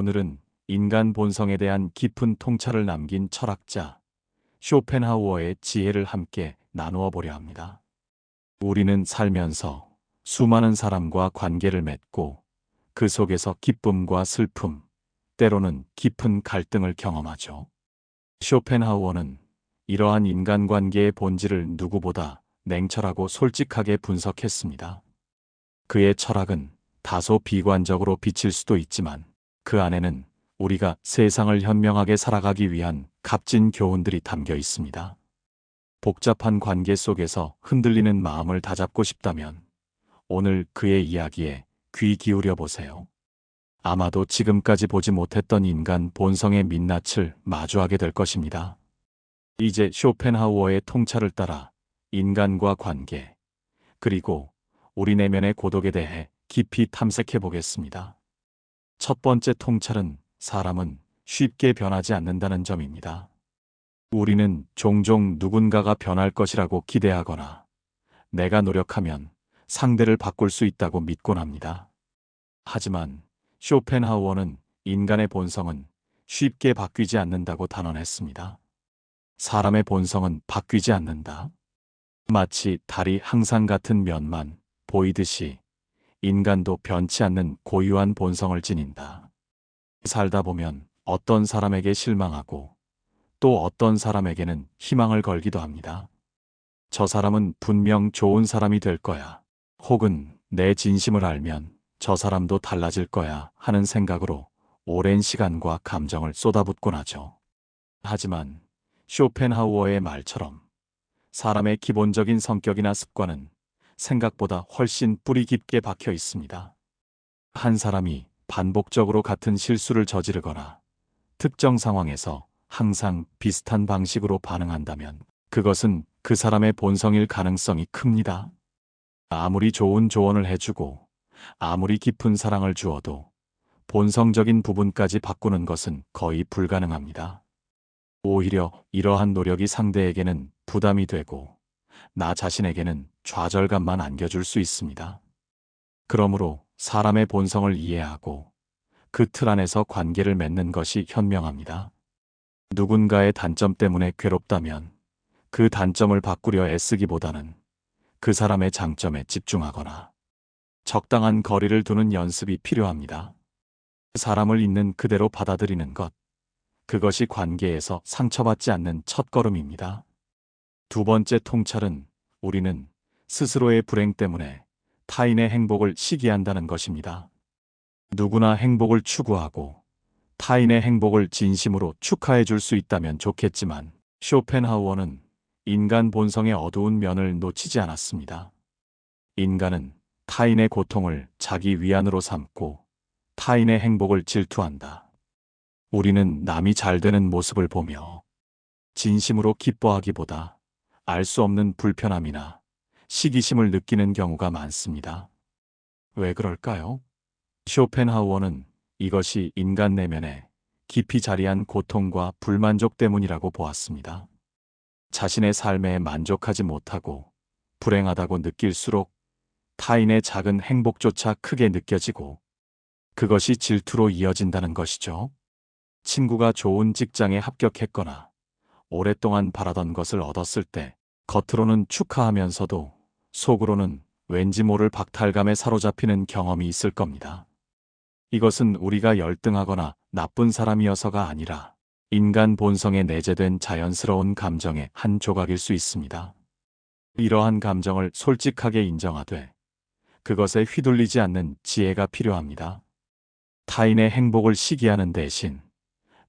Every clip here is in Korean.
오늘은 인간 본성에 대한 깊은 통찰을 남긴 철학자 쇼펜하우어의 지혜를 함께 나누어 보려 합니다. 우리는 살면서 수많은 사람과 관계를 맺고 그 속에서 기쁨과 슬픔, 때로는 깊은 갈등을 경험하죠. 쇼펜하우어는 이러한 인간관계의 본질을 누구보다 냉철하고 솔직하게 분석했습니다. 그의 철학은 다소 비관적으로 비칠 수도 있지만 그 안에는 우리가 세상을 현명하게 살아가기 위한 값진 교훈들이 담겨 있습니다. 복잡한 관계 속에서 흔들리는 마음을 다잡고 싶다면 오늘 그의 이야기에 귀 기울여 보세요. 아마도 지금까지 보지 못했던 인간 본성의 민낯을 마주하게 될 것입니다. 이제 쇼펜하우어의 통찰을 따라 인간과 관계, 그리고 우리 내면의 고독에 대해 깊이 탐색해 보겠습니다. 첫 번째 통찰은 사람은 쉽게 변하지 않는다는 점입니다. 우리는 종종 누군가가 변할 것이라고 기대하거나 내가 노력하면 상대를 바꿀 수 있다고 믿곤 합니다. 하지만 쇼펜하우어는 인간의 본성은 쉽게 바뀌지 않는다고 단언했습니다. 사람의 본성은 바뀌지 않는다. 마치 달이 항상 같은 면만 보이듯이 인간도 변치 않는 고유한 본성을 지닌다. 살다 보면 어떤 사람에게 실망하고 또 어떤 사람에게는 희망을 걸기도 합니다. 저 사람은 분명 좋은 사람이 될 거야. 혹은 내 진심을 알면 저 사람도 달라질 거야 하는 생각으로 오랜 시간과 감정을 쏟아붓곤 하죠. 하지만 쇼펜하우어의 말처럼 사람의 기본적인 성격이나 습관은 생각보다 훨씬 뿌리 깊게 박혀 있습니다. 한 사람이 반복적으로 같은 실수를 저지르거나 특정 상황에서 항상 비슷한 방식으로 반응한다면 그것은 그 사람의 본성일 가능성이 큽니다. 아무리 좋은 조언을 해주고 아무리 깊은 사랑을 주어도 본성적인 부분까지 바꾸는 것은 거의 불가능합니다. 오히려 이러한 노력이 상대에게는 부담이 되고 나 자신에게는 좌절감만 안겨줄 수 있습니다. 그러므로 사람의 본성을 이해하고 그 틀 안에서 관계를 맺는 것이 현명합니다. 누군가의 단점 때문에 괴롭다면 그 단점을 바꾸려 애쓰기보다는 그 사람의 장점에 집중하거나 적당한 거리를 두는 연습이 필요합니다. 사람을 있는 그대로 받아들이는 것. 그것이 관계에서 상처받지 않는 첫걸음입니다. 두 번째 통찰은 우리는 스스로의 불행 때문에 타인의 행복을 시기한다는 것입니다. 누구나 행복을 추구하고 타인의 행복을 진심으로 축하해 줄 수 있다면 좋겠지만 쇼펜하우어는 인간 본성의 어두운 면을 놓치지 않았습니다. 인간은 타인의 고통을 자기 위안으로 삼고 타인의 행복을 질투한다. 우리는 남이 잘 되는 모습을 보며 진심으로 기뻐하기보다 알 수 없는 불편함이나 시기심을 느끼는 경우가 많습니다. 왜 그럴까요? 쇼펜하우어는 이것이 인간 내면에 깊이 자리한 고통과 불만족 때문이라고 보았습니다. 자신의 삶에 만족하지 못하고 불행하다고 느낄수록 타인의 작은 행복조차 크게 느껴지고 그것이 질투로 이어진다는 것이죠. 친구가 좋은 직장에 합격했거나 오랫동안 바라던 것을 얻었을 때 겉으로는 축하하면서도 속으로는 왠지 모를 박탈감에 사로잡히는 경험이 있을 겁니다. 이것은 우리가 열등하거나 나쁜 사람이어서가 아니라 인간 본성에 내재된 자연스러운 감정의 한 조각일 수 있습니다. 이러한 감정을 솔직하게 인정하되 그것에 휘둘리지 않는 지혜가 필요합니다. 타인의 행복을 시기하는 대신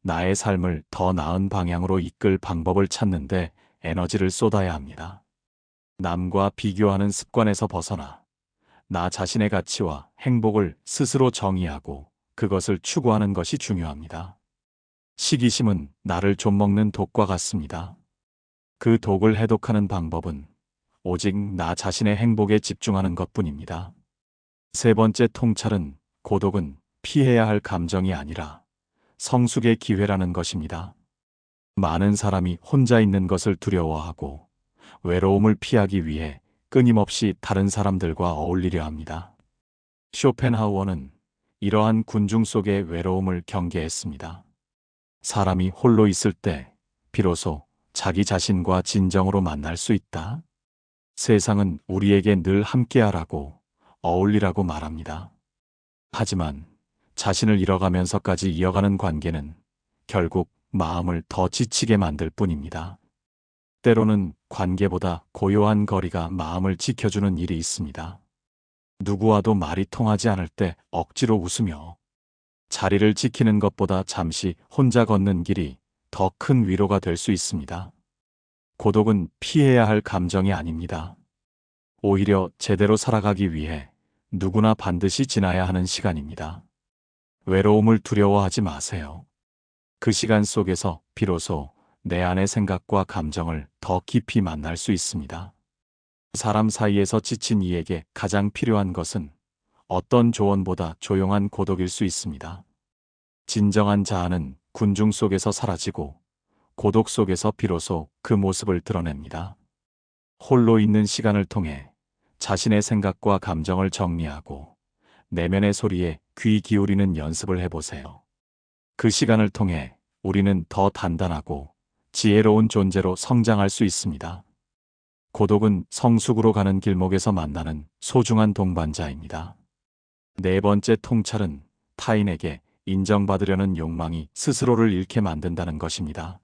나의 삶을 더 나은 방향으로 이끌 방법을 찾는데 에너지를 쏟아야 합니다. 남과 비교하는 습관에서 벗어나 나 자신의 가치와 행복을 스스로 정의하고 그것을 추구하는 것이 중요합니다. 시기심은 나를 좀먹는 독과 같습니다. 그 독을 해독하는 방법은 오직 나 자신의 행복에 집중하는 것 뿐입니다. 세 번째 통찰은 고독은 피해야 할 감정이 아니라 성숙의 기회라는 것입니다. 많은 사람이 혼자 있는 것을 두려워하고 외로움을 피하기 위해 끊임없이 다른 사람들과 어울리려 합니다. 쇼펜하우어는 이러한 군중 속의 외로움을 경계했습니다. 사람이 홀로 있을 때 비로소 자기 자신과 진정으로 만날 수 있다. 세상은 우리에게 늘 함께하라고 어울리라고 말합니다. 하지만 자신을 잃어가면서까지 이어가는 관계는 결국 마음을 더 지치게 만들 뿐입니다. 때로는 관계보다 고요한 거리가 마음을 지켜주는 일이 있습니다. 누구와도 말이 통하지 않을 때 억지로 웃으며 자리를 지키는 것보다 잠시 혼자 걷는 길이 더 큰 위로가 될 수 있습니다. 고독은 피해야 할 감정이 아닙니다. 오히려 제대로 살아가기 위해 누구나 반드시 지나야 하는 시간입니다. 외로움을 두려워하지 마세요. 그 시간 속에서 비로소 내 안의 생각과 감정을 더 깊이 만날 수 있습니다. 사람 사이에서 지친 이에게 가장 필요한 것은 어떤 조언보다 조용한 고독일 수 있습니다. 진정한 자아는 군중 속에서 사라지고 고독 속에서 비로소 그 모습을 드러냅니다. 홀로 있는 시간을 통해 자신의 생각과 감정을 정리하고 내면의 소리에 귀 기울이는 연습을 해보세요. 그 시간을 통해 우리는 더 단단하고 지혜로운 존재로 성장할 수 있습니다. 고독은 성숙으로 가는 길목에서 만나는 소중한 동반자입니다. 네 번째 통찰은 타인에게 인정받으려는 욕망이 스스로를 잃게 만든다는 것입니다.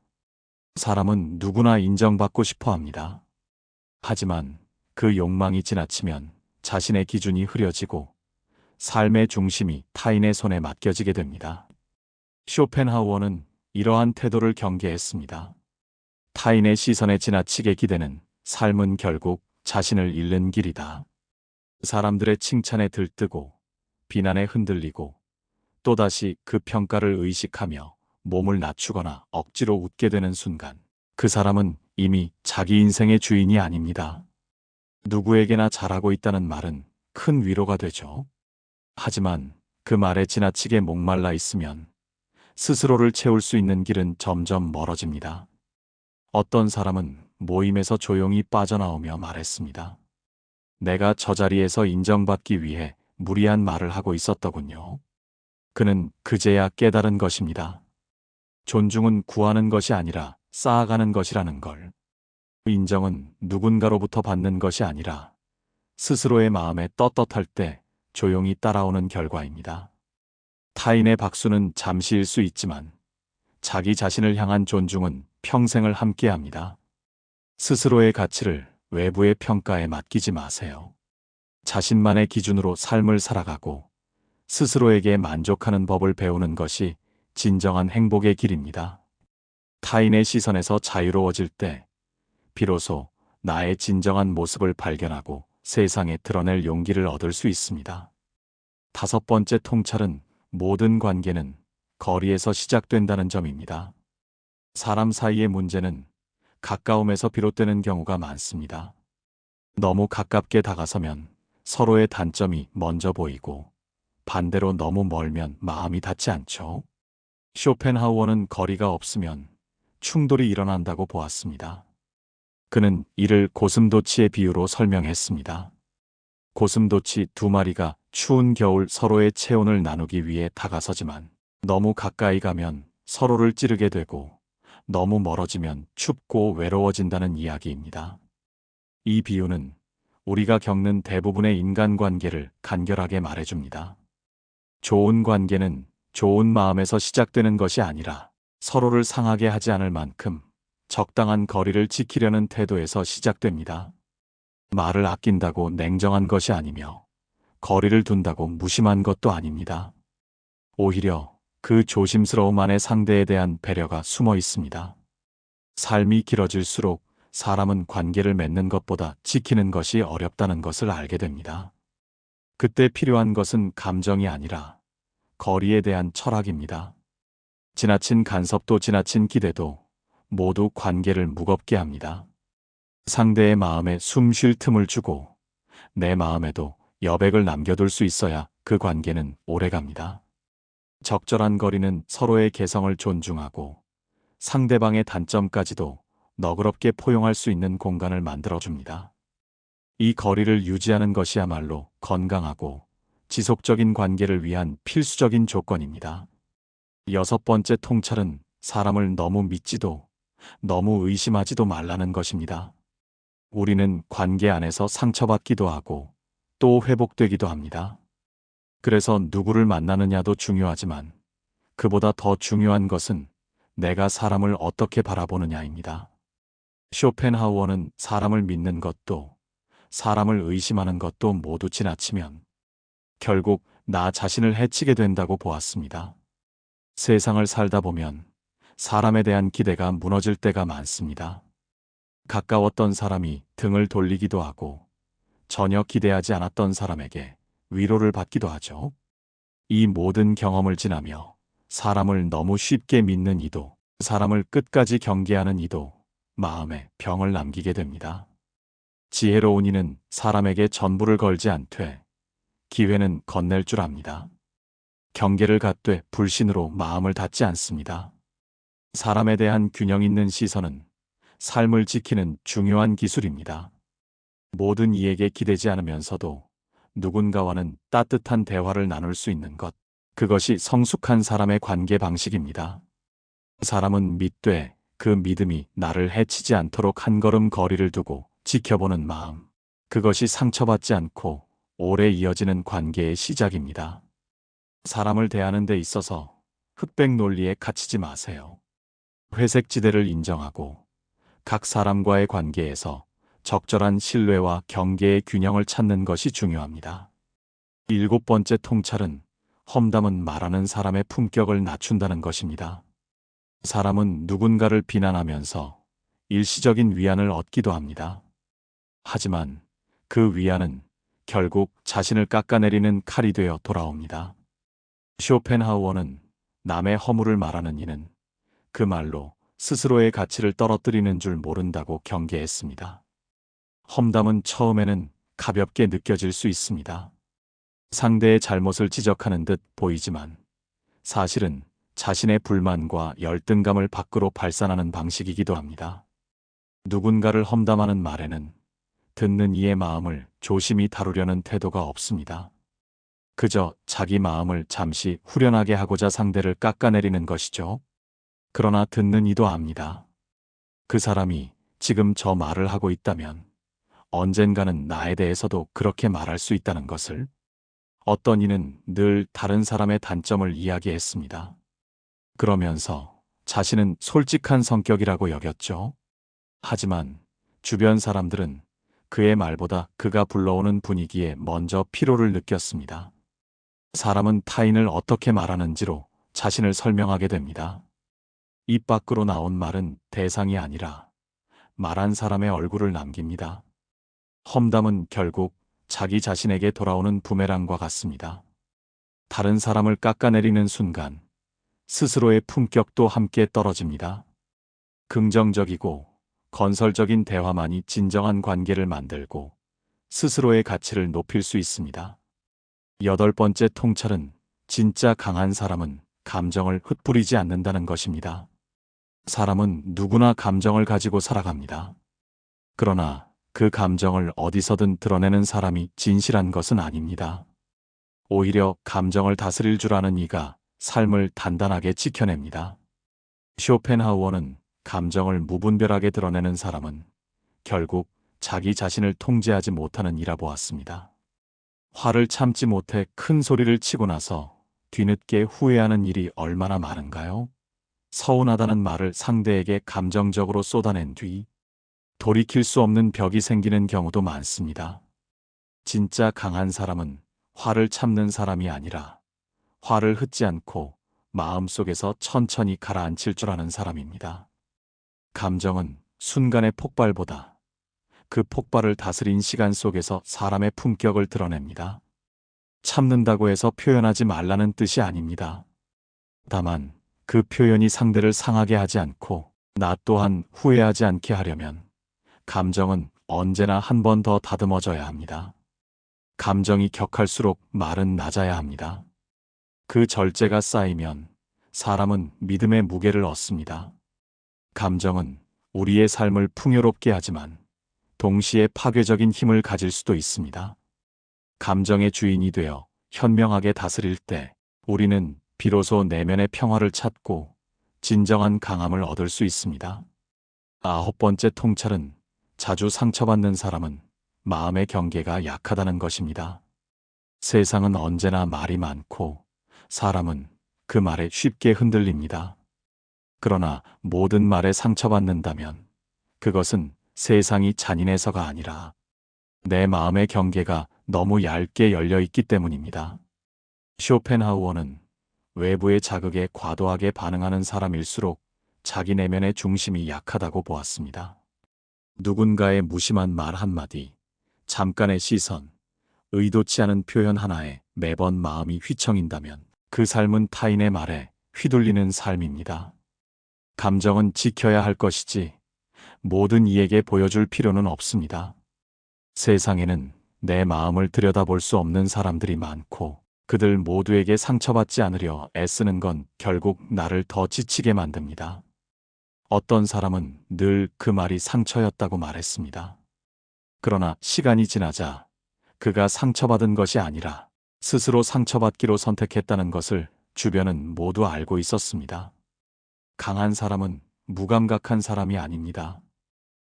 사람은 누구나 인정받고 싶어 합니다. 하지만 그 욕망이 지나치면 자신의 기준이 흐려지고 삶의 중심이 타인의 손에 맡겨지게 됩니다. 쇼펜하우어는 이러한 태도를 경계했습니다. 타인의 시선에 지나치게 기대는 삶은 결국 자신을 잃는 길이다. 사람들의 칭찬에 들뜨고 비난에 흔들리고 또다시 그 평가를 의식하며 몸을 낮추거나 억지로 웃게 되는 순간 그 사람은 이미 자기 인생의 주인이 아닙니다. 누구에게나 잘하고 있다는 말은 큰 위로가 되죠. 하지만 그 말에 지나치게 목말라 있으면 스스로를 채울 수 있는 길은 점점 멀어집니다. 어떤 사람은 모임에서 조용히 빠져나오며 말했습니다. 내가 저 자리에서 인정받기 위해 무리한 말을 하고 있었더군요. 그는 그제야 깨달은 것입니다. 존중은 구하는 것이 아니라 쌓아가는 것이라는 걸. 인정은 누군가로부터 받는 것이 아니라 스스로의 마음에 떳떳할 때 조용히 따라오는 결과입니다. 타인의 박수는 잠시일 수 있지만 자기 자신을 향한 존중은 평생을 함께합니다. 스스로의 가치를 외부의 평가에 맡기지 마세요. 자신만의 기준으로 삶을 살아가고 스스로에게 만족하는 법을 배우는 것이 진정한 행복의 길입니다. 타인의 시선에서 자유로워질 때 비로소 나의 진정한 모습을 발견하고 세상에 드러낼 용기를 얻을 수 있습니다. 다섯 번째 통찰은 모든 관계는 거리에서 시작된다는 점입니다. 사람 사이의 문제는 가까움에서 비롯되는 경우가 많습니다. 너무 가깝게 다가서면 서로의 단점이 먼저 보이고 반대로 너무 멀면 마음이 닿지 않죠. 쇼펜하우어는 거리가 없으면 충돌이 일어난다고 보았습니다. 그는 이를 고슴도치의 비유로 설명했습니다. 고슴도치 두 마리가 추운 겨울 서로의 체온을 나누기 위해 다가서지만 너무 가까이 가면 서로를 찌르게 되고 너무 멀어지면 춥고 외로워진다는 이야기입니다. 이 비유는 우리가 겪는 대부분의 인간관계를 간결하게 말해줍니다. 좋은 관계는 좋은 마음에서 시작되는 것이 아니라 서로를 상하게 하지 않을 만큼 적당한 거리를 지키려는 태도에서 시작됩니다. 말을 아낀다고 냉정한 것이 아니며 거리를 둔다고 무심한 것도 아닙니다. 오히려 그 조심스러움 안에 상대에 대한 배려가 숨어 있습니다. 삶이 길어질수록 사람은 관계를 맺는 것보다 지키는 것이 어렵다는 것을 알게 됩니다. 그때 필요한 것은 감정이 아니라 거리에 대한 철학입니다. 지나친 간섭도 지나친 기대도 모두 관계를 무겁게 합니다. 상대의 마음에 숨 쉴 틈을 주고 내 마음에도 여백을 남겨둘 수 있어야 그 관계는 오래 갑니다. 적절한 거리는 서로의 개성을 존중하고 상대방의 단점까지도 너그럽게 포용할 수 있는 공간을 만들어줍니다. 이 거리를 유지하는 것이야말로 건강하고 지속적인 관계를 위한 필수적인 조건입니다. 여섯 번째 통찰은 사람을 너무 믿지도 너무 의심하지도 말라는 것입니다. 우리는 관계 안에서 상처받기도 하고 또 회복되기도 합니다. 그래서 누구를 만나느냐도 중요하지만 그보다 더 중요한 것은 내가 사람을 어떻게 바라보느냐입니다. 쇼펜하우어는 사람을 믿는 것도 사람을 의심하는 것도 모두 지나치면 결국 나 자신을 해치게 된다고 보았습니다. 세상을 살다 보면 사람에 대한 기대가 무너질 때가 많습니다. 가까웠던 사람이 등을 돌리기도 하고 전혀 기대하지 않았던 사람에게 위로를 받기도 하죠. 이 모든 경험을 지나며 사람을 너무 쉽게 믿는 이도 사람을 끝까지 경계하는 이도 마음에 병을 남기게 됩니다. 지혜로운 이는 사람에게 전부를 걸지 않되 기회는 건넬 줄 압니다. 경계를 갖되 불신으로 마음을 닫지 않습니다. 사람에 대한 균형 있는 시선은 삶을 지키는 중요한 기술입니다. 모든 이에게 기대지 않으면서도 누군가와는 따뜻한 대화를 나눌 수 있는 것. 그것이 성숙한 사람의 관계 방식입니다. 사람은 믿되 그 믿음이 나를 해치지 않도록 한 걸음 거리를 두고 지켜보는 마음. 그것이 상처받지 않고 오래 이어지는 관계의 시작입니다. 사람을 대하는 데 있어서 흑백 논리에 갇히지 마세요. 회색 지대를 인정하고 각 사람과의 관계에서 적절한 신뢰와 경계의 균형을 찾는 것이 중요합니다. 일곱 번째 통찰은 험담은 말하는 사람의 품격을 낮춘다는 것입니다. 사람은 누군가를 비난하면서 일시적인 위안을 얻기도 합니다. 하지만 그 위안은 결국 자신을 깎아내리는 칼이 되어 돌아옵니다. 쇼펜하우어는 남의 허물을 말하는 이는 그 말로 스스로의 가치를 떨어뜨리는 줄 모른다고 경계했습니다. 험담은 처음에는 가볍게 느껴질 수 있습니다. 상대의 잘못을 지적하는 듯 보이지만 사실은 자신의 불만과 열등감을 밖으로 발산하는 방식이기도 합니다. 누군가를 험담하는 말에는 듣는 이의 마음을 조심히 다루려는 태도가 없습니다. 그저 자기 마음을 잠시 후련하게 하고자 상대를 깎아내리는 것이죠. 그러나 듣는 이도 압니다. 그 사람이 지금 저 말을 하고 있다면 언젠가는 나에 대해서도 그렇게 말할 수 있다는 것을 어떤 이는 늘 다른 사람의 단점을 이야기했습니다. 그러면서 자신은 솔직한 성격이라고 여겼죠. 하지만 주변 사람들은 그의 말보다 그가 불러오는 분위기에 먼저 피로를 느꼈습니다. 사람은 타인을 어떻게 말하는지로 자신을 설명하게 됩니다. 입 밖으로 나온 말은 대상이 아니라 말한 사람의 얼굴을 남깁니다. 험담은 결국 자기 자신에게 돌아오는 부메랑과 같습니다. 다른 사람을 깎아내리는 순간 스스로의 품격도 함께 떨어집니다. 긍정적이고 건설적인 대화만이 진정한 관계를 만들고 스스로의 가치를 높일 수 있습니다. 여덟 번째 통찰은 진짜 강한 사람은 감정을 흩뿌리지 않는다는 것입니다. 사람은 누구나 감정을 가지고 살아갑니다. 그러나 그 감정을 어디서든 드러내는 사람이 진실한 것은 아닙니다. 오히려 감정을 다스릴 줄 아는 이가 삶을 단단하게 지켜냅니다. 쇼펜하우어는 감정을 무분별하게 드러내는 사람은 결국 자기 자신을 통제하지 못하는 이라 보았습니다. 화를 참지 못해 큰 소리를 치고 나서 뒤늦게 후회하는 일이 얼마나 많은가요? 서운하다는 말을 상대에게 감정적으로 쏟아낸 뒤 돌이킬 수 없는 벽이 생기는 경우도 많습니다. 진짜 강한 사람은 화를 참는 사람이 아니라 화를 흩지 않고 마음속에서 천천히 가라앉힐 줄 아는 사람입니다. 감정은 순간의 폭발보다 그 폭발을 다스린 시간 속에서 사람의 품격을 드러냅니다. 참는다고 해서 표현하지 말라는 뜻이 아닙니다. 다만 그 표현이 상대를 상하게 하지 않고 나 또한 후회하지 않게 하려면 감정은 언제나 한 번 더 다듬어져야 합니다. 감정이 격할수록 말은 낮아야 합니다. 그 절제가 쌓이면 사람은 믿음의 무게를 얻습니다. 감정은 우리의 삶을 풍요롭게 하지만 동시에 파괴적인 힘을 가질 수도 있습니다. 감정의 주인이 되어 현명하게 다스릴 때 우리는 비로소 내면의 평화를 찾고 진정한 강함을 얻을 수 있습니다. 아홉 번째 통찰은 자주 상처받는 사람은 마음의 경계가 약하다는 것입니다. 세상은 언제나 말이 많고 사람은 그 말에 쉽게 흔들립니다. 그러나 모든 말에 상처받는다면 그것은 세상이 잔인해서가 아니라 내 마음의 경계가 너무 얇게 열려 있기 때문입니다. 쇼펜하우어는 외부의 자극에 과도하게 반응하는 사람일수록 자기 내면의 중심이 약하다고 보았습니다. 누군가의 무심한 말 한마디, 잠깐의 시선, 의도치 않은 표현 하나에 매번 마음이 휘청인다면 그 삶은 타인의 말에 휘둘리는 삶입니다. 감정은 지켜야 할 것이지 모든 이에게 보여줄 필요는 없습니다. 세상에는 내 마음을 들여다볼 수 없는 사람들이 많고 그들 모두에게 상처받지 않으려 애쓰는 건 결국 나를 더 지치게 만듭니다. 어떤 사람은 늘 그 말이 상처였다고 말했습니다. 그러나 시간이 지나자 그가 상처받은 것이 아니라 스스로 상처받기로 선택했다는 것을 주변은 모두 알고 있었습니다. 강한 사람은 무감각한 사람이 아닙니다.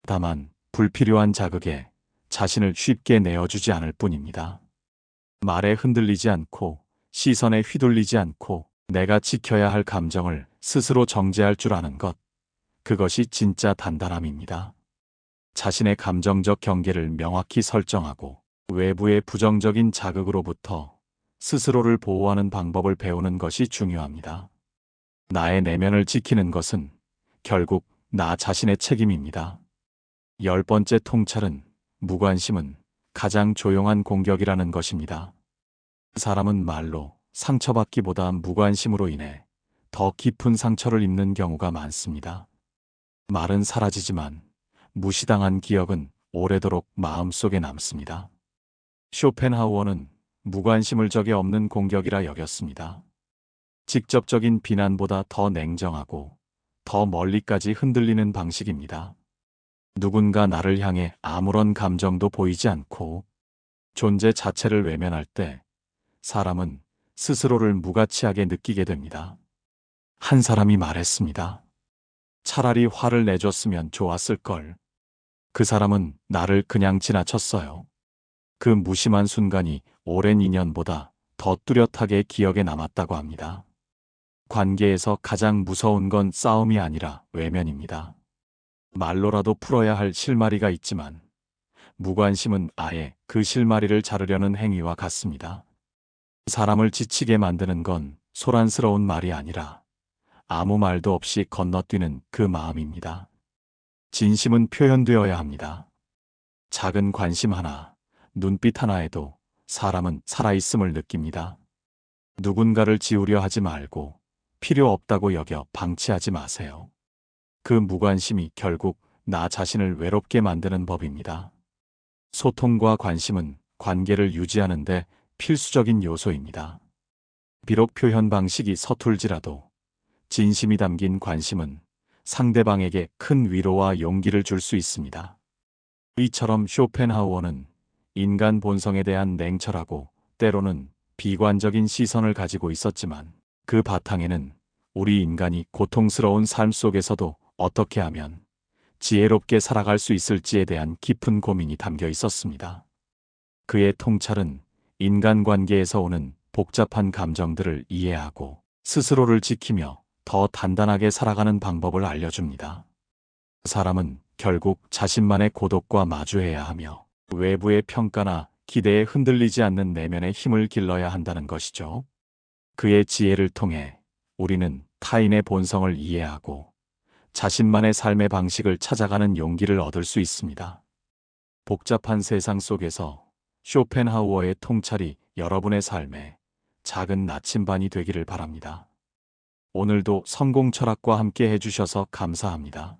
다만 불필요한 자극에 자신을 쉽게 내어주지 않을 뿐입니다. 말에 흔들리지 않고 시선에 휘둘리지 않고 내가 지켜야 할 감정을 스스로 정제할 줄 아는 것. 그것이 진짜 단단함입니다. 자신의 감정적 경계를 명확히 설정하고 외부의 부정적인 자극으로부터 스스로를 보호하는 방법을 배우는 것이 중요합니다. 나의 내면을 지키는 것은 결국 나 자신의 책임입니다. 열 번째 통찰은 무관심은 가장 조용한 공격이라는 것입니다. 사람은 말로 상처받기보다 무관심으로 인해 더 깊은 상처를 입는 경우가 많습니다. 말은 사라지지만 무시당한 기억은 오래도록 마음속에 남습니다. 쇼펜하우어는 무관심을 적에 없는 공격이라 여겼습니다. 직접적인 비난보다 더 냉정하고 더 멀리까지 흔들리는 방식입니다. 누군가 나를 향해 아무런 감정도 보이지 않고 존재 자체를 외면할 때 사람은 스스로를 무가치하게 느끼게 됩니다. 한 사람이 말했습니다. 차라리 화를 내줬으면 좋았을 걸. 그 사람은 나를 그냥 지나쳤어요. 그 무심한 순간이 오랜 인연보다 더 뚜렷하게 기억에 남았다고 합니다. 관계에서 가장 무서운 건 싸움이 아니라 외면입니다. 말로라도 풀어야 할 실마리가 있지만 무관심은 아예 그 실마리를 자르려는 행위와 같습니다. 사람을 지치게 만드는 건 소란스러운 말이 아니라 아무 말도 없이 건너뛰는 그 마음입니다. 진심은 표현되어야 합니다. 작은 관심 하나, 눈빛 하나에도 사람은 살아있음을 느낍니다. 누군가를 지우려 하지 말고 필요 없다고 여겨 방치하지 마세요. 그 무관심이 결국 나 자신을 외롭게 만드는 법입니다. 소통과 관심은 관계를 유지하는데 필수적인 요소입니다. 비록 표현 방식이 서툴지라도 진심이 담긴 관심은 상대방에게 큰 위로와 용기를 줄 수 있습니다. 이처럼 쇼펜하우어는 인간 본성에 대한 냉철하고 때로는 비관적인 시선을 가지고 있었지만 그 바탕에는 우리 인간이 고통스러운 삶 속에서도 어떻게 하면 지혜롭게 살아갈 수 있을지에 대한 깊은 고민이 담겨 있었습니다. 그의 통찰은 인간관계에서 오는 복잡한 감정들을 이해하고 스스로를 지키며 더 단단하게 살아가는 방법을 알려줍니다. 사람은 결국 자신만의 고독과 마주해야 하며 외부의 평가나 기대에 흔들리지 않는 내면의 힘을 길러야 한다는 것이죠. 그의 지혜를 통해 우리는 타인의 본성을 이해하고 자신만의 삶의 방식을 찾아가는 용기를 얻을 수 있습니다. 복잡한 세상 속에서 쇼펜하우어의 통찰이 여러분의 삶에 작은 나침반이 되기를 바랍니다. 오늘도 성공 철학과 함께 해주셔서 감사합니다.